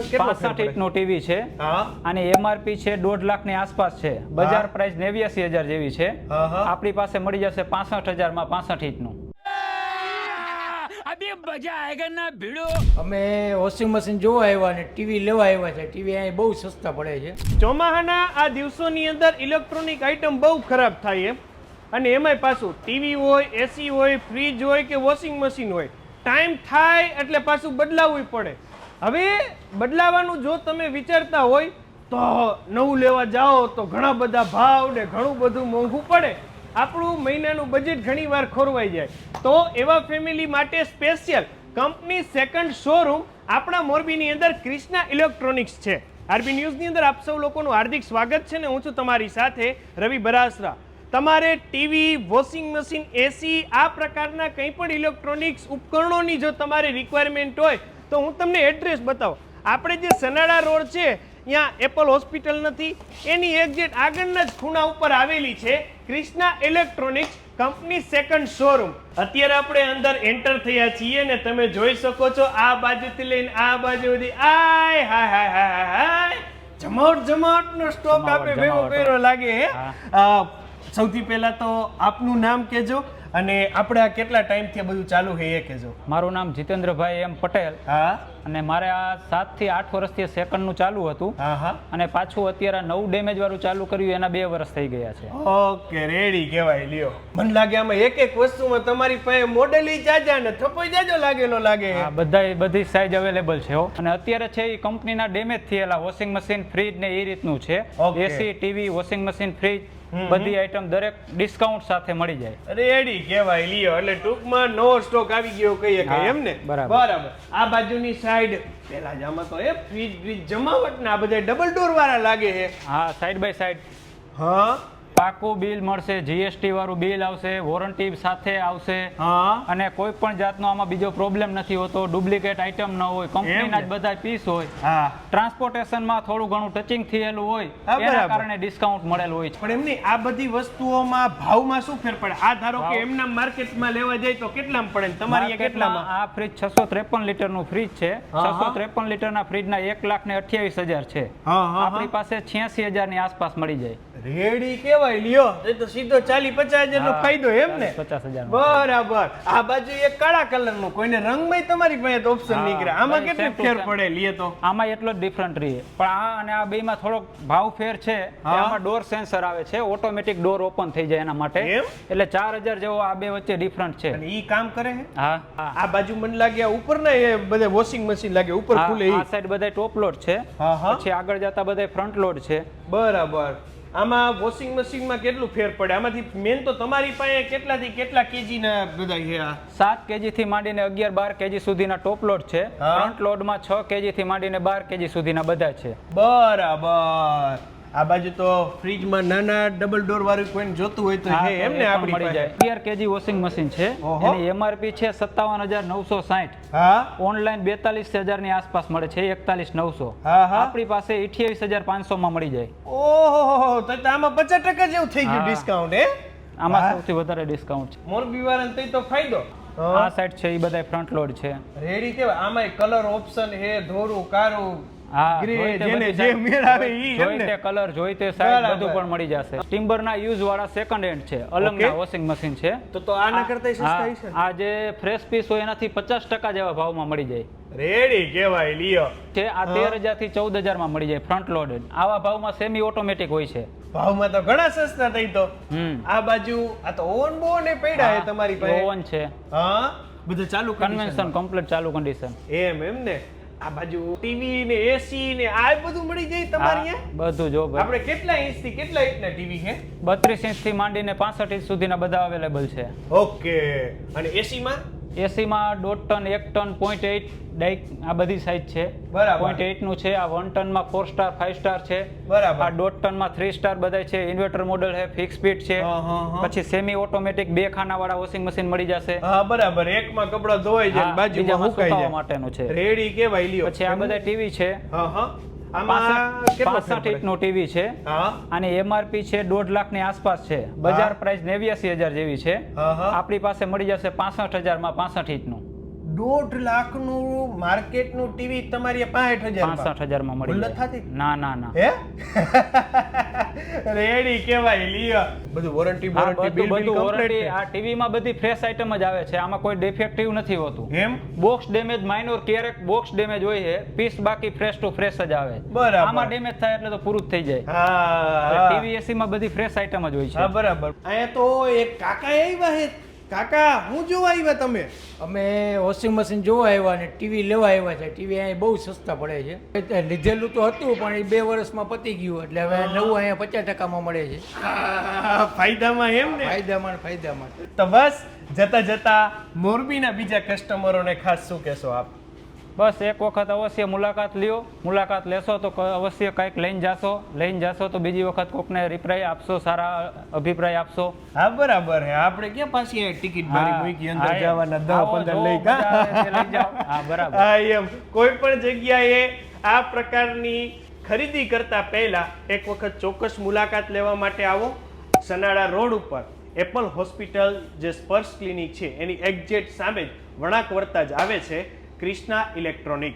પાસઠ પડે? ઇંચનું ટીવી છે. અને એમઆરપી છે દોઢ લાખની આસપાસ છે. બજાર પ્રાઇસ નેવ્યાસી હજાર જેવી છે. હા, હા. આપણી પાસે મળી જશે પાસઠ હજારમાં પાસઠ ઇંચનું અમે વોશિંગ મશીન જોવા આવ્યા અને ટીવી લેવા આવ્યા છે. ટીવી અહીં બહુ સસ્તા પડે છે. ચોમાહાના આ દિવસોની અંદર ઇલેક્ટ્રોનિક આઇટમ બહુ ખરાબ થાય એમ. અને એમાંય પાછું ટીવી હોય એસી હોય ફ્રીજ હોય કે વોશિંગ મશીન હોય. ટાઈમ થાય એટલે પાછું બદલાવવું પડે. હવે બદલાવાનું જો તમે વિચારતા હોય તો નવું લેવા જાઓ તો ઘણા બધા ભાવ ને ઘણું બધું મોંઘું પડે. આપણું મહિનાનું બજેટ ઘણીવાર ખોરવાઈ જાય. તો એવા ફેમિલી માટે સ્પેશિયલ કંપની સેકન્ડ શોરૂમ આપણા મોરબીની અંદર ક્રિષ્ના ઇલેક્ટ્રોનિક્સ છે. આરબી ન્યૂઝની અંદર આપ સૌ લોકોનું હાર્દિક સ્વાગત છે ને હું છું તમારી સાથે રવિ બરાસરા. તમારે ટીવી વોશિંગ મશીન એસી આ પ્રકારના કંઈ પણ ઇલેક્ટ્રોનિક્સ ઉપકરણોની જો તમારે રિક્વાયરમેન્ટ હોય તો હું તમને એડ્રેસ બતાવું. આપણે જે સનાડા રોડ છે ત્યાં એપલ હોસ્પિટલ નથી. એની એક્ઝેક્ટ આગળના જ ખૂણા ઉપર આવેલી છે Krishna electronics company second showroom અત્યારે આપણે અંદર એન્ટર થયા છીએ ને તમે જોઈ શકો છો આ બાજુથી લઈને આ બાજુ સુધી. આય હાય હાય હાય હાય જમાટ જમાવટ જમાવટ નો સ્ટોક આપે ભેગો. કર્યો લાગે સૌથી પહેલા તો આપનું નામ કહેજો. અને આપણે આ કેટલા ટાઈમથી આ બધું ચાલુ છે એ કહેજો. મારું નામ જીતેન્દ્રભાઈ એમ પટેલ. હા. અને મારે આ સાતથી આઠ વર્ષથી સેકન્ડનું ચાલુ હતું. હા હા. અને પાછું અત્યારે આ નવું ડેમેજ વાળું ચાલુ કર્યું એના બે વર્ષ થઈ ગયા છે. ઓકે રેડી કહેવાય લ્યો. મને લાગે આમાં એક એક વસ્તુમાં તમારી પાસે મોડેલ જાજા ને થપોઈ જાજો લાગેલો લાગે. હા બધા બધી સાઇઝ અવેલેબલ છે હો. અને અત્યારે છે એ કંપનીના ડેમેજ થયેલા વોશિંગ મશીન ફ્રીજ ને એ રીતનું છે. AC TV washing machine fridge. બધી આઈટમ દરેક ડિસ્કાઉન્ટ સાથે મળી જાય. રેડી કહેવાય લ્યો. એટલે ટૂંકમાં નવો સ્ટોક આવી ગયો કહીએ કે એમ ને? બરાબર. બરાબર. આ બાજુની સાઈડ પેલા જ આમાં તો એ ફ્રીજ ફ્રીજ જમાવટ ને આ બધા ડબલ ડોર વાળા લાગે છે. હા સાઈડ બાય સાઈડ હા. પાકું બિલ મળશે જીએસટી વાળું બિલ આવશે વોરંટી સાથે આવશે. અને કોઈ પણ જાતનો આમાં બીજો પ્રોબ્લેમ નથી હોતો ડુપ્લિકેટ આઈટમ ન હોય કંપનીના જ બધા પીસ હોય. ટ્રાન્સપોર્ટેશનમાં થોડું ઘણું ટચિંગ થયેલું હોય એના કારણે ડિસ્કાઉન્ટ મળેલ હોય છે. પણ એમની આ બધી વસ્તુઓમાં ભાવમાં શું ફેર પડે? આ ધારો કે એમના માર્કેટમાં લેવા જાય તો કેટલામાં પડે તમારી કેટલામાં? આ ફ્રીજ છસો ત્રેપન લીટરનું ફ્રીજ છે. છસો ત્રેપન લીટર ના ફ્રીજ ના એક લાખ ને અઠ્યાવીસ હજાર છે. આપણી પાસે છ્યાસી હજારની આસપાસ મળી જાય. રેડી કેવાય લ્યો. એ તો સીધો ચાલી પચાસ હજાર નો ફાયદો એમ ને. પચાસ હજાર બરાબર. આ બાજુ એક કાળા કલર નો કોઈને રંગમાં તમારી પાસે ઓપ્શન નીકળે. આમાં કેટલું ફેર પડે લ્યે તો. આમાં એટલો જ ડિફરન્ટ રહે. પણ આ અને આ બેમાં થોડોક ભાવ ફેર છે આમાં ડોર સેન્સર આવે છે ઓટોમેટિક ડોર ઓપન થઈ જાય એના માટે? એટલે ચાર હજાર જેવો આ બે વચ્ચે ડિફરન્ટ છે. અને ઈ કામ કરે હા? હા. આ બાજુ મને લાગે ઉપર ને એ બધા વોશિંગ મશીન લાગે ઉપર ખુલે આ સાઈડ બધા ટોપ લોડ છે. પછી આગળ જતા બધા ફ્રન્ટ લોડ છે. બરાબર. આમાં વોશિંગ મશીનમાં કેટલું ફેર પડે? આમાંથી મેન તો તમારી પાસે કેટલાથી કેટલા કેજી ના બધા છે આ? સાત કેજી થી માંડીને અગિયાર બાર કેજી સુધીના ટોપ લોડ છે. ફ્રન્ટ લોડમાં છ કેજી થી માંડીને બાર કેજી સુધીના બધા છે. બરાબર. આ બાજુ તો ફ્રીજમાં નાના ડબલ ડોર વાળું કોઈને જોતું હોય તો છે હે એમ ને આપણી મળી જાય. અગિયાર કેજી વોશિંગ મશીન છે. એની એમઆરપી છે સત્તાવન હજાર નવસો સાઠ હા. ઓનલાઈન બેતાલીસ હજારની આસપાસ મળે છે એકતાલીસ નવસો. હા, હા. આપણી પાસે અઠ્યાવીસ હજાર પાંચસો માં મળી જાય. ઓહો તો તો આમાં પચાસ ટકા જેવું થઈ ગયું ડિસ્કાઉન્ટ હે? આમાં સૌથી વધારે ડિસ્કાઉન્ટ છે. મોરબી તઈ તો ફાયદો. આ સાઈડ છે એ બધા ફ્રન્ટ લોડ છે. રેડી કેવા આમાં કલર ઓપ્શન હે ધોરું કારું કલર જોઈ તે સાઈઝ બધું પણ મળી જશે. ટિમ્બર ના યુઝ વાળા સેકન્ડ હેન્ડ છે. અલંગના Okay. વોશિંગ મશીન છે. તો તો આના કરતા સસ્તા હા, આ જે ફ્રેશ પીસ હોય એનાથી પચાસ ટકા જેવા ભાવમાં મળી જાય. રેડી કેવાય લ્યો. છે આ હા. થી ચૌદ હજારમાં મળી જાય ફ્રન્ટ લોડેડ આવા ભાવમાં સેમી ઓટોમેટિક હોય છે. ભાવમાં તો ઘણા સસ્તા થઈ તો. આ બાજુ આ તો ઓવન બોન એ પડ્યા તમારી પાસે. ઓવન છે. હા બધું ચાલુ કન્વેન્શન કમ્પ્લીટ ચાલુ કન્ડિશન એમ એમ ને? આ બાજુ ટીવી ને એસી ને આ બધું મળી જાય તમારી બધું જો ભાઈ. આપણે કેટલા ઇંચથી કેટલા ઇંચના ટીવી છે? બત્રીસ ઇંચથી માંડીને પાસઠ ઇંચ સુધીના બધા અવેલેબલ છે. ઓકે. અને એસી માં? એસીમાં દોઢ ટન એક ટન પોઈન્ટ એઇટ ડાઇક આ બધી સાઇઝ છે. બરાબર. પોઈન્ટ એઇટનું છે આ વન ટનમાં ફોર સ્ટાર ફાઈવ સ્ટાર છે. બરાબર. આ દોઢ ટનમાં થ્રી સ્ટાર બધા છે ઇન્વર્ટર મોડલ છે ફિક્સ સ્પીડ છે. પછી સેમી ઓટોમેટિક બે ખાના વાળા વોશિંગ મશીન મળી જશે. હા બરાબર. એકમાં કપડા ધોવાઈ જાય બાજુમાં સુકાઈ જાય. માટેનું છે. રેડી કેવાય લ્યો. પછી આ બધા ટીવી છે. હા હા. પાસઠ પડે? ઇંચનું ટીવી છે. અને એમઆરપી છે દોઢ લાખની આસપાસ છે. બજાર પ્રાઇસ નેવ્યાસી હજાર જેવી છે. આપણી પાસે મળી જશે પાસઠ હજારમાં પાસઠ ઇંચનું દોઢ લાખનું માર્કેટનું ટીવી તમારી પાંસઠ હજાર પાસઠ હજારમાં મળી ભૂલ? ના ના ના. હે? રેડી કેવાય લ્યો. બધું વોરંટી વોરંટી બિલ બધું વોરંટી આ ટીવીમાં બધી ફ્રેશ આઇટમ જ આવે છે. આમાં કોઈ ડિફેક્ટિવ નથી હોતું. એમ? બોક્સ ડેમેજ માઇનોર ક્યારેક બોક્સ ડેમેજ હોય છે. પીસ બાકી ફ્રેશ ટુ ફ્રેશ જ આવે. બરાબર. આમાં ડેમેજ થાય એટલે તો પૂરું જ થઈ જાય. હા ટીવી એસી માં બધી ફ્રેશ આઇટમ જ હોય હા છે બરાબર. અહીંયા તો એક કાકા આવ્યા હે કાકા હું જોવા આવ્યા તમે? અમે વોશિંગ મશીન જોવા આવ્યા અને ટીવી લેવા આવ્યા છે. ટીવી અહીંયા બહુ સસ્તા પડે છે. લીધેલું તો હતું પણ એ બે વર્ષમાં પતી ગયું. એટલે હવે નવું અહીંયા પચાસ ટકામાં મળે છે. ફાયદામાં એમ ને? ફાયદામાં ફાયદામાં. તો બસ જતા જતા મોરબીના બીજા કસ્ટમરોને ખાસ શું કહેશો આપ? બસ એક વખત અવશ્ય મુલાકાત લ્યો. મુલાકાત લેશો તો ક- અવશ્ય કંઈક લઈને જાશો. લઈને જાશો તો બીજી વખત કોકને રિપ્રાય આપશો સારા અભિપ્રાય આપશો. હા બરાબર હે આપણે ક્યાં પાછી ટિકિટ ભરી મૂકી અંદર જવાના દસ આવો, પંદર જો, લઈ જાઓ. હા, બરાબર. હા એમ. કોઈ પણ જગ્યાએ આ પ્રકારની ખરીદી કરતા પહેલા એક વખત ચોક્કસ મુલાકાત લેવા માટે આવો. સનાડા રોડ ઉપર એપલ હોસ્પિટલ જે સ્પર્શ ક્લિનિક છે એની એક્ઝેક્ટ સામે જ વણાક વર્તા જ આવે છે. ક્રિષ્ના ઇલેક્ટ્રોનિક્સ